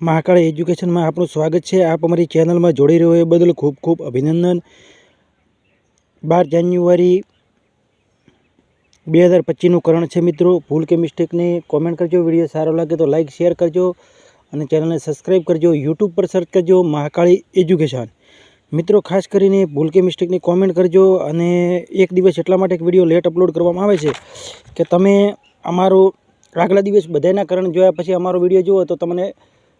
મહાકાળ એજ્યુકેશનમાં આપનું સ્વાગત છે. આપ અમારી ચેનલમાં જોડી રહ્યો એ બદલ ખૂબ ખૂબ અભિનંદન. બાર જાન્યુઆરી બે હજાર પચીસનું કરણ છે મિત્રો. ભૂલ કે મિસ્ટેકને કોમેન્ટ કરજો, વીડિયો સારો લાગે તો લાઇક શેર કરજો અને ચેનલને સબસ્ક્રાઈબ કરજો. યુટ્યુબ પર સર્ચ કરજો મહાકાળી એજ્યુકેશન. મિત્રો, ખાસ કરીને ભૂલ કે મિસ્ટેકની કોમેન્ટ કરજો અને એક દિવસ એટલા માટે એક વીડિયો લેટ અપલોડ કરવામાં આવે છે કે તમે અમારો આગલા દિવસ બધાના કરણ જોયા પછી અમારો વીડિયો જુઓ તો તમને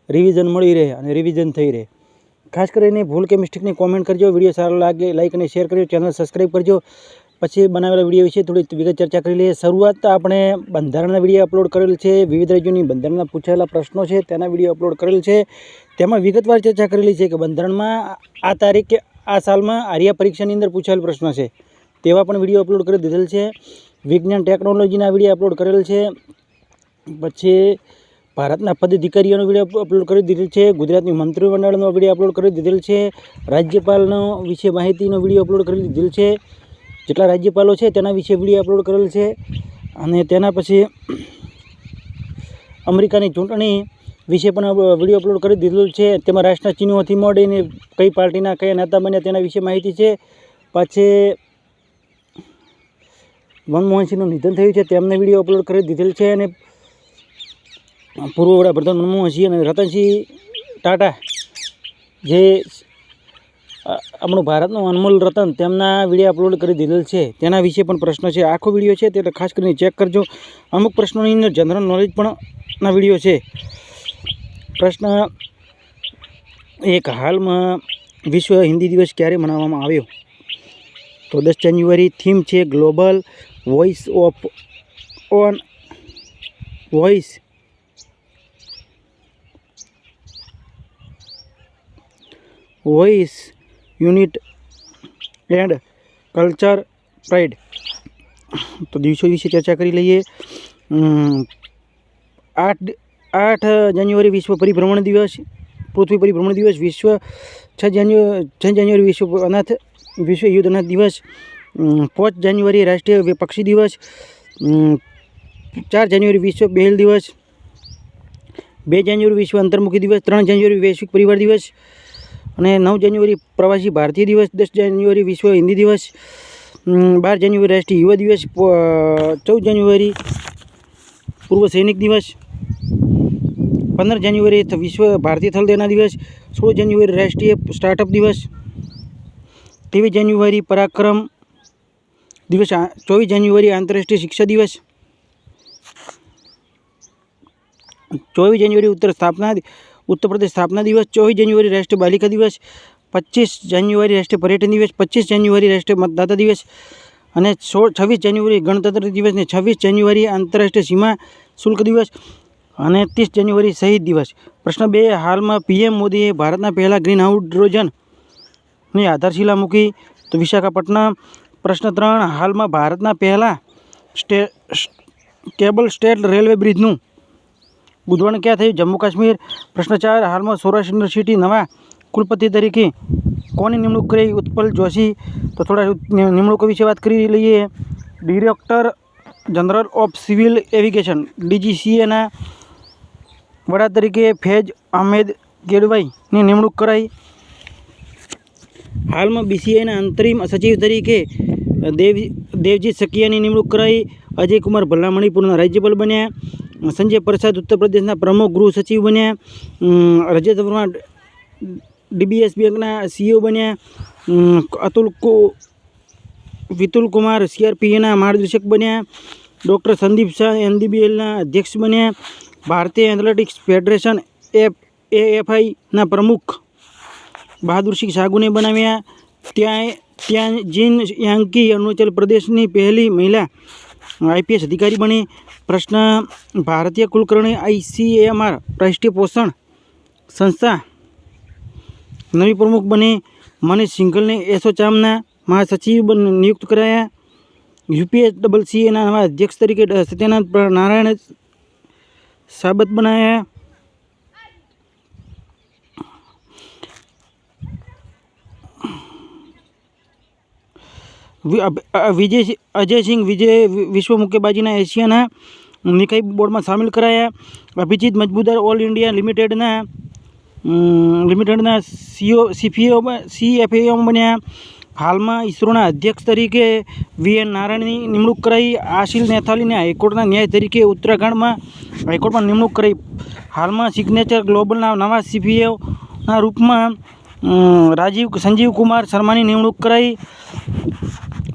રિવિઝન મળી રહે અને રિવિઝન થઈ રહે. ખાસ કરીને ભૂલ કે મિસ્ટેકની કોમેન્ટ કરજો વીડિયો સારો લાગે લાઇક અને શેર કરજો ચેનલ સબસ્ક્રાઈબ કરજો. પછી બનાવેલા વીડિયો વિશે થોડી વિગત ચર્ચા કરી લઈએ. શરૂઆત આપણે બંધારણના વીડિયો અપલોડ કરેલ છે, વિવિધ રાજ્યોની બંધારણના પૂછાયેલા પ્રશ્નો છે, તેના વીડિયો અપલોડ કરેલ છે. તેમાં વિગતવાર ચર્ચા કરેલી છે કે બંધારણમાં આ તારીખે આ સાલમાં આર્યા પરીક્ષાની અંદર પૂછાયેલ પ્રશ્ન છે. તેવા પણ વીડિયો અપલોડ કરી દીધેલ છે. વિજ્ઞાન ટેકનોલોજીના વીડિયો અપલોડ કરેલ છે. પછી ભારતના પદાધિકારીઓનો વીડિયો અપલોડ કરી દીધેલ છે. ગુજરાતની મંત્રીમંડળનો વીડિયો અપલોડ કરી દીધેલ છે. રાજ્યપાલનો વિશે માહિતીનો વીડિયો અપલોડ કરી દીધેલ છે. જેટલા રાજ્યપાલો છે તેના વિશે વીડિયો અપલોડ કરેલ છે. અને તેના પછી અમેરિકાની ચૂંટણી વિશે પણ વીડિયો અપલોડ કરી દીધેલું છે. તેમાં રાષ્ટ્રના ચિહ્નોથી મળીને કઈ પાર્ટીના કયા નેતા બન્યા તેના વિશે માહિતી છે. પછી મનમોહનસિંહનું નિધન થયું છે. તેમને વીડિયો અપલોડ કરી દીધેલ છે અને પૂર્વ વડાપ્રધાન મનમોહનસિંહ અને રતનસિંહ ટાટા, જે આપણું ભારતનું અનમોલ રતન, તેમના વીડિયો અપલોડ કરી દીધેલ છે. તેના વિશે પણ પ્રશ્ન છે. આખો વીડિયો છે તે ખાસ કરીને ચેક કરજો. અમુક પ્રશ્નોની અંદર જનરલ નોલેજ પણ ના વીડિયો છે. પ્રશ્ન એક, હાલમાં વિશ્વ હિન્દી દિવસ ક્યારે મનાવવામાં આવ્યો? તો દસ જાન્યુઆરી થીમ છે global voice of on voice voice unit and culture pride તો દિવસો વિશે ચર્ચા કરી લઈએ આઠ આઠ જાન્યુઆરી વિશ્વ પરિભ્રમણ દિવસ પૃથ્વી પરિભ્રમણ દિવસ વિશ્વ છ જાન્યુ છ જાન્યુઆરી વિશ્વ અનાથ વિશ્વ યુદ્ધ અનાથ દિવસ પાંચ જાન્યુઆરી રાષ્ટ્રીય પક્ષી દિવસ ચાર જાન્યુઆરી વિશ્વ બેલ દિવસ બે જાન્યુઆરી વિશ્વ અંતર્મુખી દિવસ ત્રણ જાન્યુઆરી વૈશ્વિક પરિવાર દિવસ અને નવ જાન્યુઆરી પ્રવાસી ભારતીય દિવસ, દસ જાન્યુઆરી વિશ્વ હિન્દી દિવસ બાર જાન્યુઆરી રાષ્ટ્રીય યુવા દિવસ ચૌદ જાન્યુઆરી પૂર્વ સૈનિક દિવસ, પંદર જાન્યુઆરી વિશ્વ ભારતીય થલદેના દિવસ, સોળ જાન્યુઆરી રાષ્ટ્રીય સ્ટાર્ટઅપ દિવસ, ત્રેવીસ જાન્યુઆરી પરાક્રમ દિવસ ચોવીસ જાન્યુઆરી આંતરરાષ્ટ્રીય શિક્ષા દિવસ, ચોવીસ જાન્યુઆરી ઉત્તર સ્થાપના ઉત્તર પ્રદેશ સ્થાપના દિવસ, ચોવીસ જાન્યુઆરી રાષ્ટ્રીય બાલિકા દિવસ, પચીસ જાન્યુઆરી રાષ્ટ્રીય પર્યટન દિવસ, પચીસ જાન્યુઆરી રાષ્ટ્રીય મતદાતા દિવસ અને સોળ, છવ્વીસ જાન્યુઆરી ગણતંત્ર દિવસ ને છવ્વીસ જાન્યુઆરી આંતરરાષ્ટ્રીય સીમા શુલ્ક દિવસ અને ત્રીસ જાન્યુઆરી શહીદ દિવસ. પ્રશ્ન બે, હાલમાં પીએમ મોદીએ ભારતના પહેલાં ગ્રીન હાઇડ્રોજનની આધારશિલા મૂકી તો વિશાખાપટ્ટનમ. પ્રશ્ન ત્રણ, હાલમાં ભારતના પહેલાં સ્ટે, કેબલ સ્ટેટ રેલવે બ્રિજનું ઉદ્વણ ક્યાં થયું? જમ્મુ કાશ્મીર પ્રશ્ન ચાર, હાલમાં સૌરાષ્ટ્ર યુનિવર્સિટી નવા કુલપતિ તરીકે કોની નિમણૂક કરી? ઉત્પલ જોશી. તો થોડા નિમણૂકો વિશે વાત કરી લઈએ. Director general of civil aviation, ડીજીસીએના વડા તરીકે ફેજ અહમેદ ગેડવાઈની નિમણૂક કરાઈ. હાલમાં બીસીઆઈના અંતરિમ સચિવ તરીકે દેવ, દેવજીત સકિયાની નિમણૂક કરાઈ. અજયકુમાર ભલ્લા મણિપુરના રાજ્યપાલ બન્યા. સંજય પ્રસાદ ઉત્તર પ્રદેશના પ્રમુખ ગૃહ સચિવ બન્યા રજત વર્મા ડીબીએસ બેંકના સીઓ બન્યા અતુલ કુ, વિતુલ કુમાર સીઆરપીએના માર્ગદર્શક બન્યા, ડૉક્ટર સંદીપ શાહ એનડીબીએલના અધ્યક્ષ બન્યા, ભારતીય એથ્લેટિક્સ ફેડરેશન એફ, એએફઆઈના પ્રમુખ બહાદુરસિંહ સાગુને બનાવ્યા. ત્યાં ત્યાં જીન યાંકી અરુણાચલ પ્રદેશની પહેલી મહિલા આઈપીએસ અધિકારી બની. પ્રશ્ન, ભારતીય કુલકર્ણી આઈસીએમઆર રાષ્ટ્રીય પોષણ સંસ્થા નવી પ્રમુખ બની. મનીષ સિંઘલને એસોચામના મહાસચિવ નિયુક્ત કરાયા. યુપીએસ ડબલ સીએના નવા અધ્યક્ષ તરીકે સત્યનાથ નારાયણ સાબત બનાવ્યા વિજય અજયસિંહ વિજય વિશ્વ મુક્કેબાજીના એશિયાના નિકાઈ બોર્ડમાં સામેલ કરાયા અભિજીત મજબૂદાર ઓલ ઇન્ડિયા લિમિટેડના લિમિટેડના સીઓ સીફીઓ સીએફએઓ બન્યા હાલમાં ઇસરોના અધ્યક્ષ તરીકે વી એન નારાયણની નિમણૂક કરાઈ. આશિલ નેથાલીને હાઈકોર્ટના ન્યાય તરીકે ઉત્તરાખંડમાં હાઈકોર્ટમાં નિમણૂક કરાઈ. હાલમાં સિગ્નેચર ગ્લોબલના નવા સીપીઓના રૂપમાં રાજીવ સંજીવ કુમાર શર્માની નિમણૂક કરાઈ.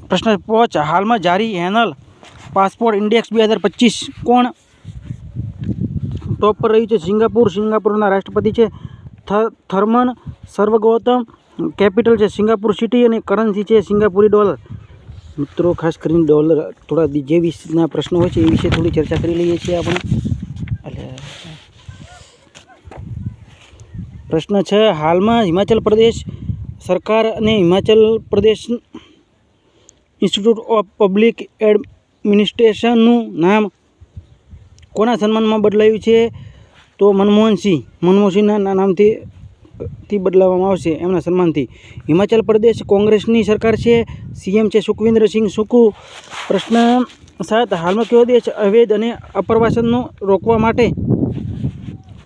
પ્રશ્ન પહોંચ હાલમાં જારી હેનલ પાસપોર્ટ ઇન્ડેક્સ બે હજાર પચીસ કોણ? ટોપ પર રહ્યું છે સિંગાપુર. સિંગાપુરના રાષ્ટ્રપતિ છે થર્મન સર્વગૌતમ. કેપિટલ છે સિંગાપુર સિટી અને કરન્સી છે સિંગાપુરી ડોલર મિત્રો, ખાસ કરીને ડોલર થોડા જે વિષયના પ્રશ્નો હોય છે એ વિશે થોડી ચર્ચા કરી લઈએ છીએ આપણે. પ્રશ્ન છે, હાલમાં હિમાચલ પ્રદેશ સરકાર અને Himachal Pradesh institute of public એડમિનિસ્ટ્રેશનનું નામ કોના સન્માનમાં બદલાયું છે? તો મનમોહનસિંહ, મનમોહનસિંહના નામથી, થી બદલાવવામાં આવશે એમના સન્માનથી. હિમાચલ પ્રદેશ કોંગ્રેસની સરકાર છે? સીએમ છે સુખવિન્દ્રસિંહ સુકુ. પ્રશ્ન સાત, હાલમાં કયો દેશ અવેધ અને અપ્રવાસનનો રોકવા માટે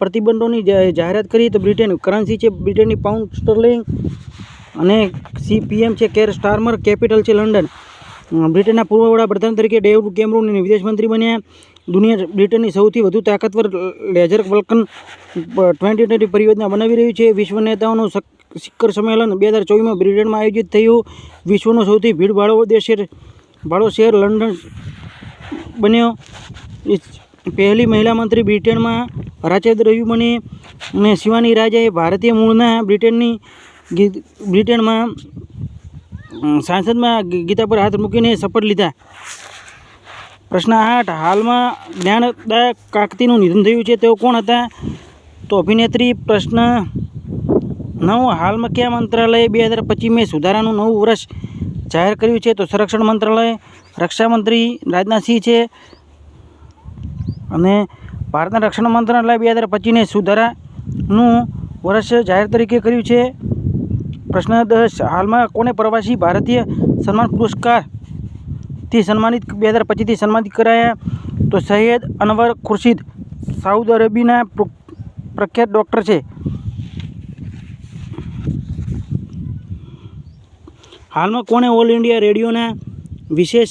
પ્રતિબંધોની જાહેરાત કરી તો બ્રિટન, કરન્સી છે બ્રિટનની પાઉન્ડ સ્ટર્લિંગ અને સીપીએમ છે કેર સ્ટારમર કેપિટલ છે લંડન. બ્રિટનના પૂર્વ વડાપ્રધાન તરીકે ડેવિડ કેમરૂન વિદેશમંત્રી બન્યા. દુનિયા બ્રિટનની સૌથી વધુ તાકાતવર લેઝર વલ્કન ટ્વેન્ટી ટ્વેન્ટી પરિયોજના બનાવી રહ્યું છે. વિશ્વ નેતાઓનું શિખર સંમેલન બે હજાર ચોવીસમાં બ્રિટનમાં આયોજિત થયું. વિશ્વનો સૌથી ભીડભાડો દેશ ભાડો શહેર લંડન બન્યો. પહેલી મહિલા મંત્રી બ્રિટનમાં રાચેદ રહ્યું બની અને શિવાની રાજાએ ભારતીય મૂળના બ્રિટનની બ્રિટનમાં સાંસદમાં ગીતા પર હાથ મૂકીને શપથ લીધા. પ્રશ્ન આઠ, હાલમાં જ્ઞાનદા કાકતીનું નિધન થયું છે, તેઓ કોણ હતા? તો અભિનેત્રી પ્રશ્ન નવ, હાલમાં કયા મંત્રાલયે બે હજાર પચીસમાં સુધારાનું નવું વર્ષ જાહેર કર્યું છે? તો સંરક્ષણ મંત્રાલય, રક્ષામંત્રી રાજનાથસિંહ છે અને ભારતના રક્ષણ મંત્રાલય બે હજાર પચીસને સુધારાનું વર્ષ જાહેર તરીકે કર્યું છે. પ્રશ્ન દસ, હાલમાં કોને પ્રવાસી ભારતીય સન્માન પુરસ્કારથી સન્માનિત, બે હજાર પચીસથી સન્માનિત કરાયા? તો સૈયદ અનવર ખુરશીદ સાઉદ અરેબીના પ્ર- પ્રખ્યાત ડૉક્ટર છે. હાલમાં કોણે ઓલ ઇન્ડિયા રેડિયોના વિશેષ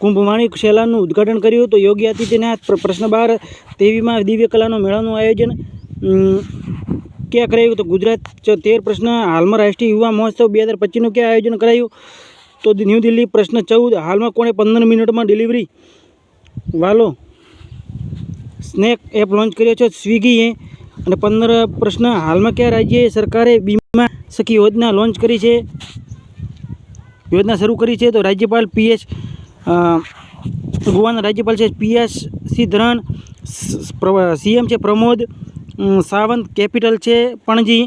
કુંભમાણી સેલાનું ઉદ્ઘાટન કર્યું તો યોગી આદિત્યનાથ પ્રશ્ન બાર, તેવીમાં દિવ્ય કલાનો મેળાનું આયોજન ક્યાં કરાયું? તો ગુજરાત તેર પ્રશ્ન, હાલમાં રાષ્ટ્રીય યુવા મહોત્સવ બે હજાર પચીસનું ક્યાં આયોજન કરાયું? તો ન્યૂ દિલ્હી પ્રશ્ન ચૌદ, હાલમાં કોણે પંદર મિનિટમાં ડિલિવરી વાલો સ્નેક એપ લોન્ચ કર્યો છે સ્વિગીએ? અને પંદર પ્રશ્ન, હાલમાં કયા રાજ્યએ સરકારે બીમા સખી યોજના લોન્ચ કરી છે? યોજના શરૂ કરી છે તો રાજ્યપાલ પીએસ ગોવાના રાજ્યપાલ છે પીએસ સી ધરન સીએમ છે પ્રમોદ સાવંત કેપિટલ છે પણજી.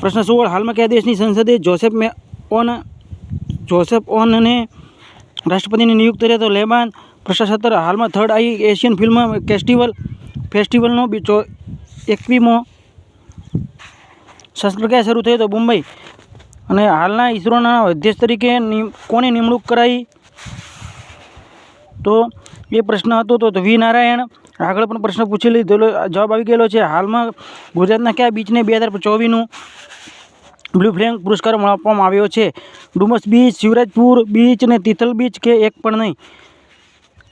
પ્રશ્ન સોળ, હાલમાં કયા દેશની સંસદે જોસેફ મે, ઓન, જોસેફ ઓનને રાષ્ટ્રપતિની નિયુક્ત કર્યા તો લેબાન. પ્રશ્ન સત્તર, હાલમાં third eye Asian film festival, ફેસ્ટિવલનો બીજો એકવીમો શસ્ત્ર ક્યાં શરૂ થયો તો મુંબઈ. અને હાલના ઇસરોના અધ્યક્ષ તરીકે કોની નિમણૂક કરાઈ? તો એ પ્રશ્ન હતો તો વી નારાયણ આગળ પણ પ્રશ્ન પૂછી લીધેલો, જવાબ આવી ગયેલો છે. હાલમાં ગુજરાતના કયા બીચને બે હજાર ચોવીસનું બ્લુ ફ્લેમ પુરસ્કાર આપવામાં આવ્યો છે? ડુમસ બીચ, શિવરાજપુર બીચ અને તિથલ બીચ કે એક પણ નહીં?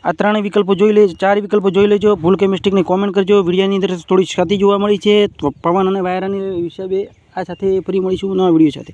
આ ત્રણેય વિકલ્પો જોઈ લે ચાર વિકલ્પો જોઈ લેજો. ભૂલ કે મિસ્ટેકની કોમેન્ટ કરજો. વિડીયાની અંદર થોડી ક્ષતિ જોવા મળી છે. પવન અને વાયરાની હિસાબે આ સાથે ફરી મળીશું નવા વીડિયો સાથે.